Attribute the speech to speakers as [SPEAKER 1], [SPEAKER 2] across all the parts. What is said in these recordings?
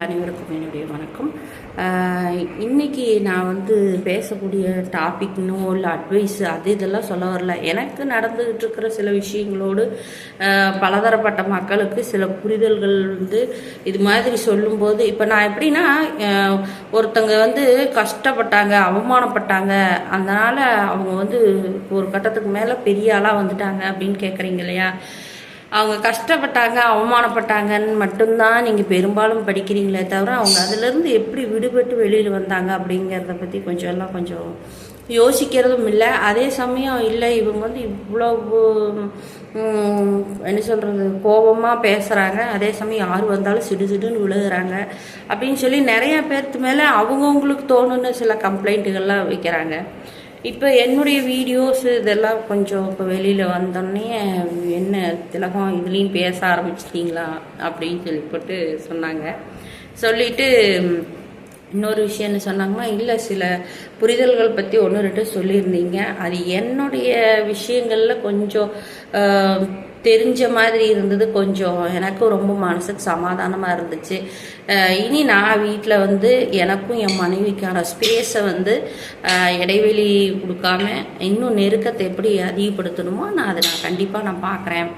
[SPEAKER 1] அனைவருக்கும் என்னுடைய வணக்கம். இன்னைக்கு நான் வந்து பேசக்கூடிய டாபிக்னோ இல்லை அட்வைஸ் அது இதெல்லாம் சொல்ல வரல. எனக்கு நடந்துகிட்டு இருக்கிற சில விஷயங்களோடு பலதரப்பட்ட மக்களுக்கு சில புரிதல்கள் வந்து இது மாதிரி சொல்லும்போது இப்போ நான் எப்படின்னா ஒருத்தங்க வந்து கஷ்டப்பட்டாங்க அவமானப்பட்டாங்க அதனால அவங்க வந்து ஒரு கட்டத்துக்கு மேலே பெரிய ஆளாக வந்துட்டாங்க அப்படின்னு கேட்குறீங்க இல்லையா? அவங்க கஷ்டப்பட்டாங்க அவமானப்பட்டாங்கன்னு மட்டும்தான் நீங்கள் பெரும்பாலும் படிக்கிறீங்களே தவிர அவங்க அதுலேருந்து எப்படி விடுபட்டு வெளியில் வந்தாங்க அப்படிங்கிறத பற்றி கொஞ்சம் எல்லாம் கொஞ்சம் யோசிக்கிறதும் இல்லை. அதே சமயம் இல்லை இவங்க வந்து இவ்வளோ என்ன சொல்கிறது கோபமாக பேசுகிறாங்க அதே சமயம் யார் வந்தாலும் சிடு சிடுன்னு விழுகிறாங்க அப்படின்னு சொல்லி நிறையா பேர்த்து மேலே அவங்கவுங்களுக்கு தோணுன்னு சில கம்ப்ளைண்ட்டுகள்லாம் வைக்கிறாங்க. இப்போ என்னுடைய வீடியோஸ் இதெல்லாம் கொஞ்சம் இப்போ வெளியில் வந்தோடனே என்ன திலகம் இதுலேயும் பேச ஆரம்பிச்சிட்டிங்களா அப்படின்னு சொல்லி போட்டு சொன்னாங்க. சொல்லிட்டு இன்னொரு விஷயம் என்ன சொன்னாங்கன்னா இல்லை சில புரிதல்கள் பற்றி ஒன்று ரெண்டு சொல்லியிருந்தீங்க. அது என்னுடைய விஷயங்களில் கொஞ்சம் தெரிஞ்ச மாதிரி இருந்தது கொஞ்சம். எனக்கும் ரொம்ப மனசுக்கு சமாதானமாக இருந்துச்சு. இனி நான் வீட்டில் வந்து எனக்கும் என் மனைவிக்கான ஸ்பேஸை வந்து இடைவெளி கொடுக்காம இன்னும் நெருக்கத்தை எப்படி அதிகப்படுத்தணுமோ நான் அதை நான் கண்டிப்பாக நான் பார்க்குறேன்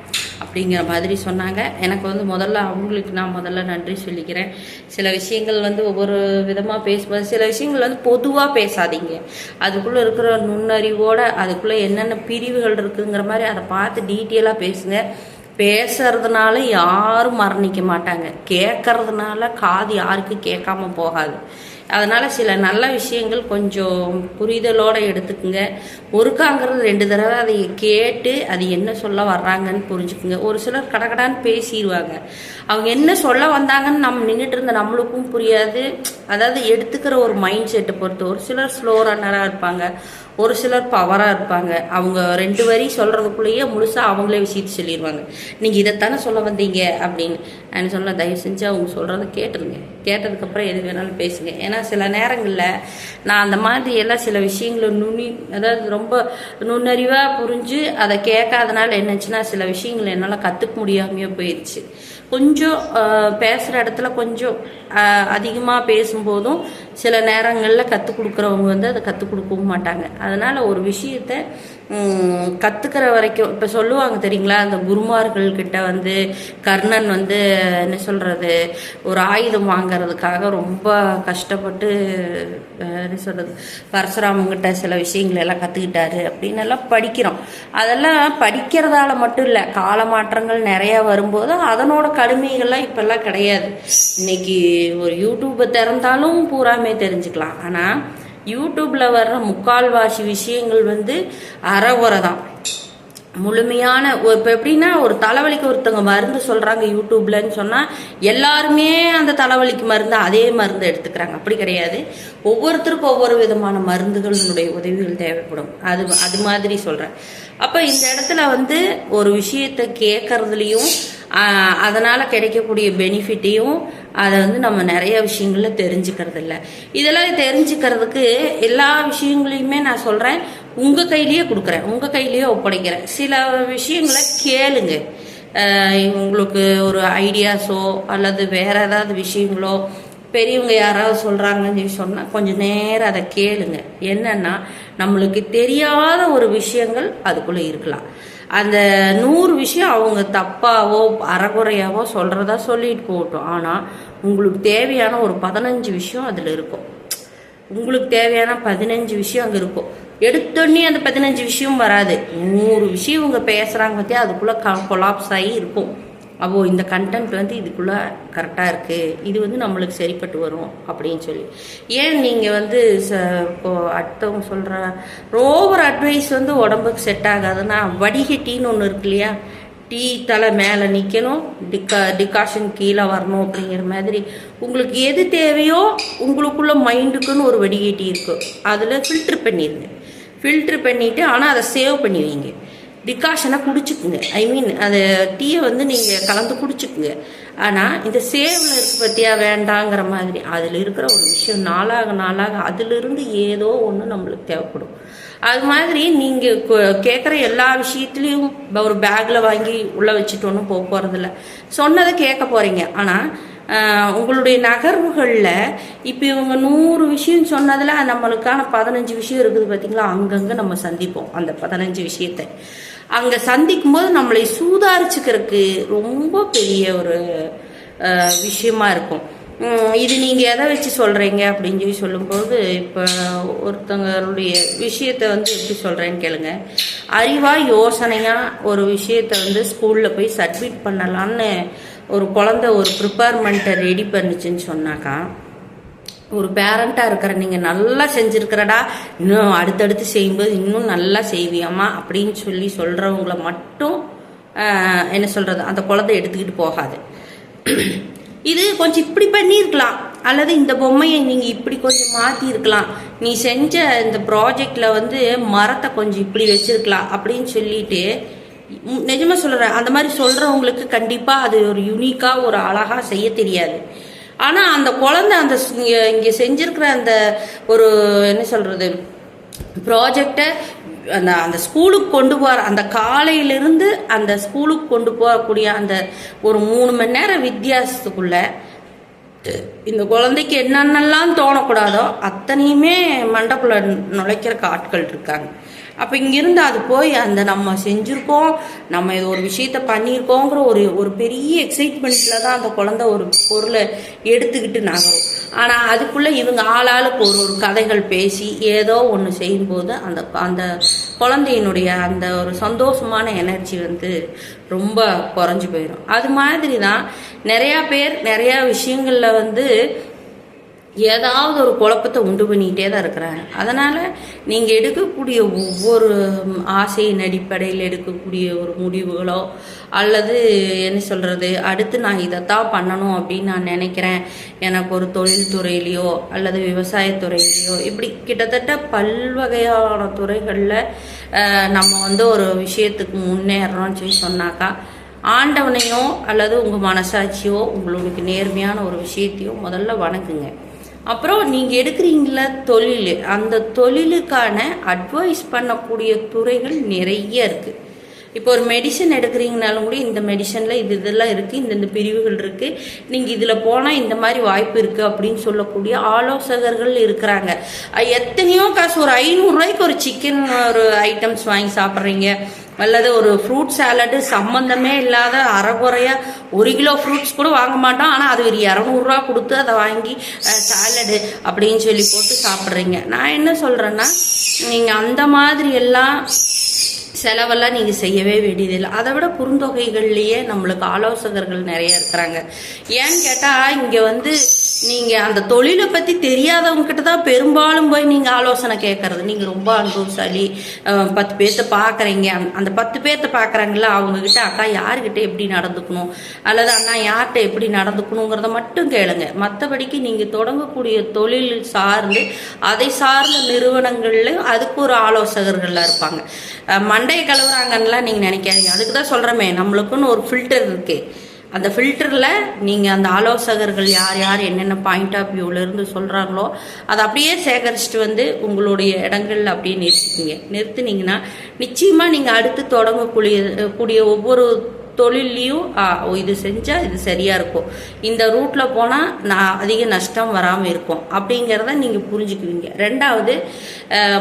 [SPEAKER 1] அப்படிங்கிற மாதிரி சொன்னாங்க. எனக்கு வந்து முதல்ல அவங்களுக்கு நான் முதல்ல நன்றி சொல்லிக்கிறேன். சில விஷயங்கள் வந்து ஒவ்வொரு விதமாக பேசும்போது சில விஷயங்கள் வந்து பொதுவாக பேசாதீங்க. அதுக்குள்ளே இருக்கிற நுண்ணறிவோட அதுக்குள்ளே என்னென்ன பிரிவுகள் இருக்குங்கிற மாதிரி அதை பார்த்து டீட்டெயிலாக பேசுங்க. பேசுறதுனால யாரும் மரணிக்க மாட்டாங்க. கேட்கறதுனால காது யாருக்கும் கேட்காம போகாது. அதனால் சில நல்ல விஷயங்கள் கொஞ்சம் புரிதலோட எடுத்துக்குங்க. ஒருக்காங்கிறது ரெண்டு தடவை அதை கேட்டு அது என்ன சொல்ல வர்றாங்கன்னு புரிஞ்சுக்குங்க. ஒரு சிலர் கடகடான்னு பேசிடுவாங்க அவங்க என்ன சொல்ல வந்தாங்கன்னு நம்ம நின்றுட்டு இருந்த நம்மளுக்கும் புரியாது. அதாவது எடுத்துக்கிற ஒரு மைண்ட் செட்டை பொறுத்து. ஒரு சிலர் ஸ்லோ ரன்னராக இருப்பாங்க. ஒரு சிலர் பவராக இருப்பாங்க. அவங்க ரெண்டு வரி சொல்கிறதுக்குள்ளேயே முழுசாக அவங்களே விஷயத்தை சொல்லிடுவாங்க நீங்கள் இதைத்தானே சொல்ல வந்தீங்க அப்படின்னு. நான் சொல்ல தயவு செஞ்சு அவங்க சொல்கிறத கேட்டுருங்க. கேட்டதுக்கப்புறம் எது வேணாலும் பேசுங்க. ஏன்னா சில நேரங்களில் நான் அந்த மாதிரி எல்லாம் சில விஷயங்களை நுண்ணி அதாவது ரொம்ப நுண்ணறிவாக புரிஞ்சு அதை கேட்காதனால என்னச்சுன்னா சில விஷயங்களை என்னால் கற்றுக்க முடியாமையே போயிடுச்சு கொஞ்சம் பேசுகிற இடத்துல கொஞ்சம் அதிகமாக பேசும்போதும் சில நேரங்களில் கற்றுக் கொடுக்குறவங்க வந்து அதை கற்றுக் கொடுக்கவும் மாட்டாங்க. அதனால் ஒரு விஷயத்த கற்றுக்கிற வரைக்கும் இப்போ சொல்லுவாங்க தெரியுங்களா? அந்த குருமார்கள் கிட்ட வந்து கர்ணன் வந்து என்ன சொல்கிறது ஒரு ஆயுதம் வாங்குறதுக்காக ரொம்ப கஷ்டப்பட்டு என்ன சொல்கிறது பரசுராமங்கிட்ட சில விஷயங்கள் எல்லாம் கற்றுக்கிட்டாரு அப்படின்னு எல்லாம் படிக்கிறோம். அதெல்லாம் படிக்கிறதால மட்டும் இல்லை கால மாற்றங்கள் நிறையா வரும்போது அதனோட கடுமைகள்லாம் இப்போல்லாம் கிடையாது. இன்னைக்கு ஒரு யூடியூப்பை திறந்தாலும் பூராமே தெரிஞ்சுக்கலாம். ஆனால் யூடியூப்பில் வர்ற முக்கால்வாசி விஷயங்கள் வந்து அறகுறை தான் முழுமையான ஒரு- இப்போ எப்படின்னா ஒரு தலைவலிக்கு ஒருத்தவங்க மருந்து சொல்கிறாங்க யூடியூப்லன்னு சொன்னால் எல்லாருமே அந்த தலைவலிக்கு மருந்து அதே மருந்து எடுத்துக்கிறாங்க. அப்படி கிடையாது. ஒவ்வொருத்தருக்கும் ஒவ்வொரு விதமான மருந்துகளினுடைய உதவிகள் தேவைப்படும். அது அது மாதிரி சொல்கிறேன் அப்போ இந்த இடத்துல வந்து ஒரு விஷயத்தை கேட்கறதுலையும் அதனால் கிடைக்கக்கூடிய பெனிஃபிட்டையும் அதை வந்து நம்ம நிறைய விஷயங்கள தெரிஞ்சுக்கிறது இல்லை இதெல்லாம் தெரிஞ்சுக்கிறதுக்கு எல்லா விஷயங்களையுமே நான் சொல்கிறேன் உங்கள் கையிலேயே கொடுக்குறேன். உங்கள் கையிலேயே ஒப்படைக்கிறேன். சில விஷயங்களை கேளுங்க. உங்களுக்கு ஒரு ஐடியாஸோ அல்லது வேற ஏதாவது விஷயங்களோ பெரியவங்க யாராவது சொல்கிறாங்கன்னு சொல்லி சொன்னால் கொஞ்சம் நேரம் அதை கேளுங்க. என்னன்னா நம்மளுக்கு தெரியாத ஒரு விஷயங்கள் அதுக்குள்ளே இருக்கலாம். அந்த நூறு விஷயம் அவங்க தப்பாவோ அறகுறையாவோ சொல்கிறதா சொல்லிட்டு போகட்டும். ஆனால் உங்களுக்கு தேவையான ஒரு பதினஞ்சு விஷயம் அதில் இருக்கும். உங்களுக்கு தேவையான பதினஞ்சு விஷயம் அங்கே இருக்கும். எடுத்தோடனே அந்த பதினஞ்சு விஷயம் வராது. நூறு விஷயம் இவங்க பேசுகிறாங்க பற்றியா அதுக்குள்ளே க கொலாப்ஸ் ஆகி இருக்கும். அப்போ இந்த கண்டென்ட் வந்து இதுக்குள்ளே கரெக்டாக இருக்குது இது வந்து நம்மளுக்கு சரிப்பட்டு வரும் அப்படின்னு சொல்லி. ஏன் நீங்கள் வந்து ச இப்போ அடுத்தவங்க சொல்கிற ஓவர் அட்வைஸ் வந்து உடம்புக்கு செட் ஆகாதுன்னா வடிகட்டின்னு ஒன்று இருக்கு இல்லையா? டீ தலை மேலே நிற்கணும் டிக்கா டிகாஷன் கீழே வரணும் அப்படிங்கிற மாதிரி. உங்களுக்கு எது தேவையோ உங்களுக்குள்ள மைண்டுக்குன்னு ஒரு வடிகட்டி இருக்கும் அதில் ஃபில்ட்ரு பண்ணிடுங்க. ஃபில்ட்ரு பண்ணிவிட்டு ஆனால் அதை சேவ் பண்ணி வைங்க. டிகாஷனை குடிச்சுக்குங்க. ஐ மீன் அது டீயை வந்து நீங்கள் கலந்து குடிச்சுக்குங்க. ஆனால் இந்த சேவில் இருக்கு பற்றியா வேண்டாங்கிற மாதிரி அதில் இருக்கிற ஒரு விஷயம் நாளாக நாளாக அதிலிருந்து ஏதோ ஒன்று நம்மளுக்கு தேவைப்படும். அது மாதிரி நீங்கள் கேட்குற எல்லா விஷயத்துலேயும் ஒரு பேக்கில் வாங்கி உள்ளே வச்சுட்டு ஒன்றும் போக போகிறதில்ல சொன்னதை கேட்க போகிறீங்க ஆனால் உங்களுடைய நகர்வுகளில் இப்போ இவங்க நூறு விஷயம் சொன்னதில் நம்மளுக்கான பதினஞ்சு விஷயம் இருக்குது பார்த்தீங்களா அங்கங்கே நம்ம சந்திப்போம் அந்த பதினஞ்சு விஷயத்தை. அங்கே சந்திக்கும் போது நம்மளை சூதாரிச்சுக்கிறதுக்கு ரொம்ப பெரிய ஒரு விஷயமா இருக்கும். இது நீங்கள் எதை வச்சு சொல்கிறீங்க அப்படின்னு சொல்லி சொல்லும்போது இப்போ ஒருத்தங்களுடைய விஷயத்தை வந்து எப்படி சொல்கிறேன்னு கேளுங்க. அறிவாக யோசனையாக ஒரு விஷயத்தை வந்து ஸ்கூலில் போய் சப்மிட் பண்ணலான்னு ஒரு குழந்தை ஒரு ப்ரிப்பேர்மெண்ட்டை ரெடி பண்ணுச்சுன்னு சொன்னாக்கா ஒரு பேரண்ட்டாக இருக்கிற நீங்கள் நல்லா செஞ்சுருக்கிறடா இன்னும் அடுத்தடுத்து செய்யும்போது இன்னும் நல்லா செய்வியாம்மா அப்படின்னு சொல்லி சொல்கிறவங்கள மட்டும் என்ன சொல்கிறது அந்த குழந்தை எடுத்துக்கிட்டு போகாது. இது கொஞ்சம் இப்படி பண்ணியிருக்கலாம். அல்லது இந்த பொம்மையை நீங்கள் இப்படி கொஞ்சம் மாற்றிருக்கலாம் நீ செஞ்ச இந்த ப்ராஜெக்டில் வந்து மரத்தை கொஞ்சம் இப்படி வச்சிருக்கலாம் அப்படின்னு சொல்லிட்டு உம், நிஜமா சொல்கிறேன் அந்த மாதிரி சொல்கிறவங்களுக்கு கண்டிப்பாக அது ஒரு யூனிக்காக ஒரு அழகாக செய்ய தெரியாது. ஆனால் அந்த குழந்தை அந்த இங்கே செஞ்சிருக்கிற அந்த ஒரு என்ன சொல்கிறது ப்ராஜெக்டை அந்த அந்த ஸ்கூலுக்கு கொண்டு போகிற அந்த காலையிலிருந்து அந்த ஸ்கூலுக்கு கொண்டு போகக்கூடிய அந்த ஒரு மூணு மணி நேரம் வித்தியாசத்துக்குள்ள இந்த குழந்தைக்கு என்னென்னலாம் தோணக்கூடாதோ அத்தனையுமே மண்டக்குள்ள நுழைக்கிறக்கு ஆட்கள் இருக்காங்க. அப்போ இங்கிருந்து அது போய் அந்த நம்ம செஞ்சுருக்கோம் நம்ம இது ஒரு விஷயத்த பண்ணியிருக்கோங்கிற ஒரு ஒரு பெரிய எக்ஸைட்மெண்ட்டில் தான் அந்த குழந்தை ஒரு பொருளை எடுத்துக்கிட்டு நகரும். ஆனால் அதுக்குள்ளே இவங்க ஆளாளுக்கு ஒரு ஒரு கதைகள் பேசி ஏதோ ஒன்று செய்யும்போது அந்த அந்த குழந்தையினுடைய அந்த ஒரு சந்தோஷமான எனர்ஜி வந்து ரொம்ப குறைஞ்சி போயிடும் அது மாதிரி தான் நிறையா பேர் நிறையா விஷயங்களில் வந்து ஏதாவது ஒரு குழப்பத்தை உண்டு பண்ணிக்கிட்டே தான் இருக்கிறாங்க அதனால் நீங்கள் எடுக்கக்கூடிய ஒவ்வொரு ஆசையின் அடிப்படையில் எடுக்கக்கூடிய ஒரு முடிவுகளோ அல்லது என்ன சொல்கிறது அடுத்து நான் இதைத்தான் பண்ணணும் அப்படின்னு நான் நினைக்கிறேன். எனக்கு ஒரு தொழில்துறையிலையோ அல்லது விவசாயத்துறையிலையோ இப்படி கிட்டத்தட்ட பல்வகையான துறைகளில் நம்ம வந்து ஒரு விஷயத்துக்கு முன்னேறோம்னு சொல்லி சொன்னாக்கா ஆண்டவனையோ அல்லது உங்கள் மனசாட்சியோ உங்களுக்கு நேர்மையான ஒரு விஷயத்தையோ முதல்ல வணங்குங்க. அப்புறம் நீங்கள் எடுக்கிறீங்கள தொழில். அந்த தொழிலுக்கான அட்வைஸ் பண்ணக்கூடிய துறைகள் நிறைய இருக்குது இப்போ ஒரு மெடிசன் எடுக்கிறீங்கனாலும் கூட இந்த மெடிசனில் இது இதெல்லாம் இருக்குது இந்தந்த பிரிவுகள் இருக்குது நீங்கள் இதில் போனால் இந்த மாதிரி வாய்ப்பு இருக்குது அப்படின்னு சொல்லக்கூடிய ஆலோசகர்கள் இருக்கிறாங்க. எத்தனையோ காசு ஒரு ஐநூறுரூவாய்க்கு ஒரு சிக்கன் ஒரு ஐட்டம்ஸ் வாங்கி சாப்பிட்றீங்க. அல்லது ஒரு ஃப்ரூட் சாலடு சம்மந்தமே இல்லாத அரைகுறையா ஒரு கிலோ ஃப்ரூட்ஸ் கூட வாங்க மாட்டோம். ஆனால் அது ஒரு இரநூறுவா கொடுத்து அதை வாங்கி சாலடு அப்படின்னு சொல்லி போட்டு சாப்பிட்றீங்க. நான் என்ன சொல்கிறேன்னா நீங்கள் அந்த மாதிரி எல்லாம் செலவெல்லாம் நீங்கள் செய்யவே வேண்டியதில்லை. அதை விட குறுந்தொகைகள்லேயே நம்மளுக்கு ஆலோசகர்கள் நிறைய இருக்கிறாங்க. ஏன்னு கேட்டால் இங்கே வந்து நீங்கள் அந்த தொழிலை பற்றி தெரியாதவங்கக்கிட்ட தான் பெரும்பாலும் போய் நீங்கள் ஆலோசனை கேட்கறது நீங்கள் ரொம்ப அனுபவசாலி பத்து பேர்த்த பார்க்குறீங்க அந்த பத்து பேர்த்த பார்க்குறாங்களா அவங்கக்கிட்ட அக்கா யாருக்கிட்ட எப்படி நடந்துக்கணும்? அல்லது அண்ணா யார்கிட்ட எப்படி நடந்துக்கணுங்கிறத மட்டும் கேளுங்க. மற்றபடிக்கு நீங்கள் தொடங்கக்கூடிய தொழில் சார்ந்து அதை சார்ந்த நிறுவனங்கள்ல அதுக்கு ஒரு ஆலோசகர்கள்லாம் இருப்பாங்க. மண்டையை கழுவுறாங்கன்னுலாம் நீங்கள் நினைக்காதீங்க. அதுக்கு தான் சொல்கிறோமே நம்மளுக்குன்னு ஒரு ஃபில்டர் இருக்கு. அந்த ஃபில்டரில் நீங்கள் அந்த ஆலோசகர்கள் யார் யார் என்னென்ன பாயிண்ட் ஆஃப் வியூவிலேருந்து சொல்கிறாங்களோ அதை அப்படியே சேகரிச்சுட்டு வந்து உங்களுடைய இடங்கள்ல அப்படியே நிறுத்திக்கிங்க. நிறுத்துனீங்கன்னா நிச்சயமாக நீங்கள் அடுத்து தொடங்கக்கூடிய கூடிய ஒவ்வொரு தொழில்லையும் இது செஞ்சால் இது சரியாக இருக்கும். இந்த ரூட்டில் போனால் நான் அதிக நஷ்டம் வராமல் இருக்கும். அப்படிங்கிறத நீங்கள் புரிஞ்சுக்குவீங்க. ரெண்டாவது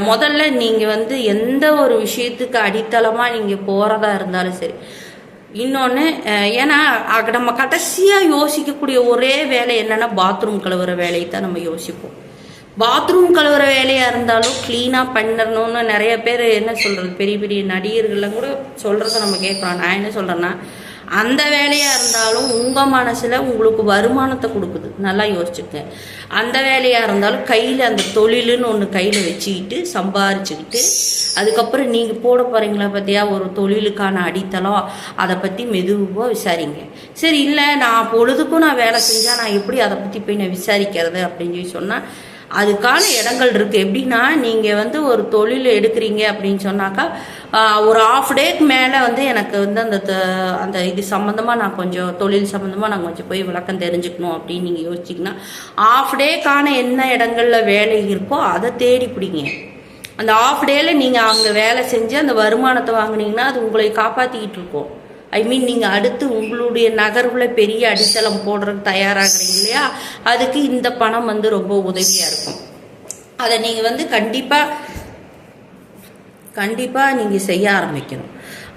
[SPEAKER 1] முதல்ல நீங்கள் வந்து எந்த ஒரு விஷயத்துக்கு அடித்தளமாக நீங்கள் போகிறதா இருந்தாலும் சரி இன்னொன்று ஏன்னா நம்ம கடைசியாக யோசிக்கக்கூடிய ஒரே வேலை என்னென்னா பாத்ரூம் கழுவுற வேலையை தான் நம்ம யோசிப்போம். பாத்ரூம் கழுவுற வேலையாக இருந்தாலும் க்ளீனாக பண்ணிடணும்னு நிறைய பேர் என்ன சொல்கிறது பெரிய பெரிய நடிகர்கள்லாம் கூட சொல்கிறத நம்ம கேட்குறோம் நான் என்ன சொல்கிறேன்னா அந்த வேலையாக இருந்தாலும் உங்கள் மனசில் உங்களுக்கு வருமானத்தை கொடுக்குது. நல்லா யோசிச்சுக்க அந்த வேலையாக இருந்தாலும் கையில் அந்த தொழிலுன்னு ஒன்று கையில் வச்சுக்கிட்டு சம்பாரிச்சுக்கிட்டு அதுக்கப்புறம் நீங்கள் போட போகிறீங்களா பார்த்தியா ஒரு தொழிலுக்கான அடித்தளம். அதை பற்றி மெதுவாக விசாரிங்க. சரி இல்லை நான் பொழுதுக்கும் நான் வேலை செஞ்சால் நான் எப்படி அதை பற்றி போய் நான் விசாரிக்கிறது அப்படின்னு சொல்லி சொன்னால் அதுக்கான இடங்கள் இருக்குது எப்படின்னா நீங்கள் வந்து ஒரு தொழில் எடுக்கிறீங்க அப்படின்னு சொன்னாக்கா ஒரு ஆஃப் டேக்கு மேலே வந்து எனக்கு வந்து அந்த த- அந்த இது சம்மந்தமாக நான் கொஞ்சம் தொழில் சம்மந்தமாக நான் கொஞ்சம் போய் விளக்கம் தெரிஞ்சுக்கணும் அப்படின்னு நீங்கள் யோசிச்சிங்கன்னா ஆஃப் டேக்கான என்ன இடங்களில் வேலை இருக்கோ அதை தேடி பிடிங்க. அந்த ஆஃப் டேல நீங்கள் அங்கே வேலை செஞ்சு அந்த வருமானத்தை வாங்கினீங்கன்னா அது உங்களை காப்பாற்றிக்கிட்டு இருக்கோம். ஐ மீன் நீங்கள் அடுத்து உங்களுடைய நகர்வில் பெரிய அடித்தளம் போடுறதுக்கு தயாராகிறீங்க இல்லையா? அதுக்கு இந்த பணம் வந்து ரொம்ப உதவியாக இருக்கும். அதை நீங்கள் வந்து கண்டிப்பாக கண்டிப்பாக நீங்கள் செய்ய ஆரம்பிக்கணும்.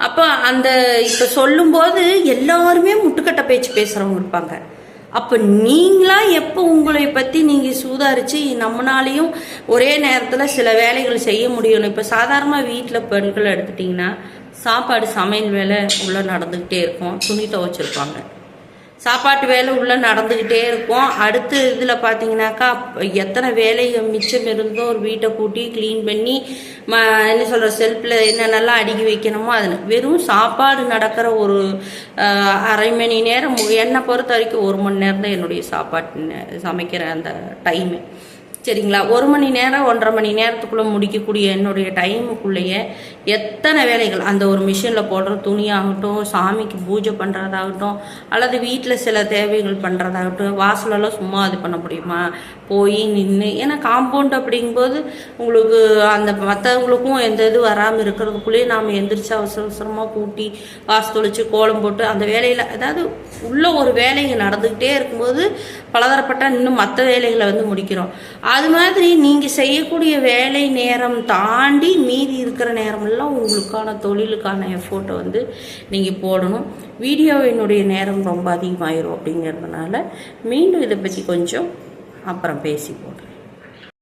[SPEAKER 1] அப்போ அந்த இப்போ சொல்லும்போது எல்லாருமே முட்டுக்கட்டை பேச்சு பேசுகிறவங்க இருப்பாங்க. அப்போ நீங்களா எப்போ உங்களை பற்றி நீங்கள் சூதாரித்து நம்மளாலையும் ஒரே நேரத்தில் சில வேலைகள் செய்ய முடியணும். இப்போ சாதாரணமாக வீட்டில் பெண்கள் எடுத்துட்டிங்கன்னா சாப்பாடு சமையல் வேலை உள்ளே நடந்துக்கிட்டே இருக்கும். துணி துவைச்சிருப்பாங்க. சாப்பாட்டு வேலை உள்ளே நடந்துக்கிட்டே இருக்கும். அடுத்து இதில் பார்த்தீங்கன்னாக்கா எத்தனை வேலை மிச்சம் இருந்தோ ஒரு வீட்டை கூட்டி க்ளீன் பண்ணி ம என்ன சொல்கிற செல்ஃபில் என்னென்னலாம் அடுக்கி வைக்கணுமோ அதில். வெறும் சாப்பாடு நடக்கிற ஒரு அரை மணி நேரம் என்னை பொறுத்த வரைக்கும் ஒரு மணி நேரம் தான் என்னுடைய சாப்பாட்டு நே- சமைக்கிற அந்த டைமு சரிங்களா? ஒரு மணி நேரம் ஒன்றரை மணி நேரத்துக்குள்ளே முடிக்கக்கூடிய என்னுடைய டைமுக்குள்ளேயே எத்தனை வேலைகள் அந்த ஒரு மிஷினில் போடுற துணியாகட்டும் சாமிக்கு பூஜை பண்ணுறதாகட்டும் அல்லது வீட்டில் சில தேவைகள் பண்ணுறதாகட்டும் வாசலெல்லாம் சும்மா இது பண்ண முடியுமா? போய் நின்று ஏன்னா காம்பவுண்ட் அப்படிங்கும்போது உங்களுக்கு அந்த மற்றவங்களுக்கும் எந்த இது வராமல் இருக்கிறதுக்குள்ளேயே நாம் எந்திரிச்சு அவசர அவசரமாக கூட்டி வாசு தொளிச்சு கோலம் போட்டு அந்த வேலையில் அதாவது உள்ள ஒரு வேலைங்க நடந்துக்கிட்டே இருக்கும்போது பலதரப்பட்ட இன்னும் மற்ற வேலைகளை வந்து முடிக்கிறோம். அது மாதிரி நீங்கள் செய்யக்கூடிய வேலை நேரம் தாண்டி மீதி இருக்கிற நேரமெல்லாம் உங்களுக்கான தொழிலுக்கான எஃபோர்ட்டை வந்து நீங்கள் போடணும். வீடியோவினுடைய நேரம் ரொம்ப அதிகமாயிரும் அப்படிங்கிறதுனால மீண்டும் இதை பற்றி கொஞ்சம் அப்புறம் பேசி போடுறேன்